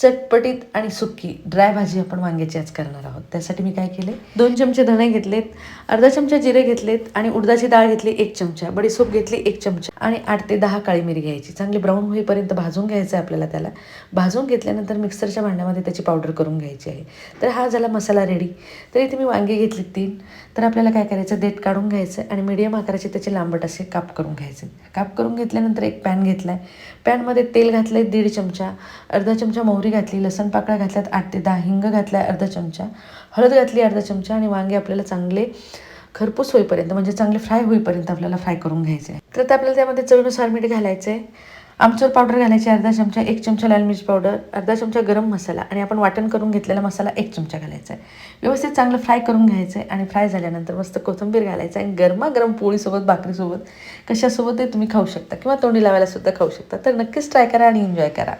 चटपटीत आणि सुक्की ड्राय भाजी आपण वांग्याची आज करणार आहोत. त्यासाठी मी काय केले? दोन चमचे धणे घेतलेत अर्धा चमचा जिरे घेतलेत आणि उडदाची डाळ घेतली एक चमचा बडीसोप घेतली एक चमचा आणि आठ ते दहा काळी मिरी घ्यायची. चांगली ब्राऊन होईपर्यंत भाजून घ्यायचं आहे आपल्याला त्याला. भाजून घेतल्यानंतर मिक्सरच्या भांड्यामध्ये त्याची पावडर करून घ्यायची आहे. तर हा झाला मसाला रेडी तर इथे मी वांगे घेतली तीन. तर आपल्याला काय करायचं? देठ काढून घ्यायचं आणि मीडियम आकाराचे त्याचे लांबट असे काप करून घ्यायचे. काप करून घेतल्यानंतर एक पॅन घेतला आहे पॅनमध्ये तेल घातलं आहे दीड चमचा अर्धा चमचा मोहरी घातली लसण पाकळ्या घातल्यात आठ ते दहा हिंग घातल्या अर्धा चमचा. हळद घातली अर्धा चमचा आणि वांगे आपल्याला चांगले खरपूस होईपर्यंत म्हणजे चांगले फ्राय होईपर्यंत आपल्याला फ्राय करून घ्यायचे. आहे तर ते आपल्याला त्यामध्ये चवीनुसार मीठ घालायचं आहे आमचूर पावडर घालायची अर्धा चमचा एक चमचा लाल मिरची पावडर अर्धा चमचा गरम मसाला आणि आपण वाटण करून घेतलेला मसाला एक चमचा घालायचा आहे व्यवस्थित चांगलं फ्राय करून घ्यायचं आहे आणि फ्राय झाल्यानंतर मस्त कोथिंबीर घालायचं आहे गरमागरम पोळीसोबत भाकरीसोबत कशासोबतही तुम्ही खाऊ शकता किंवा तोंडी लावायला सुद्धा खाऊ शकता. तर नक्कीच ट्राय करा आणि एन्जॉय करा.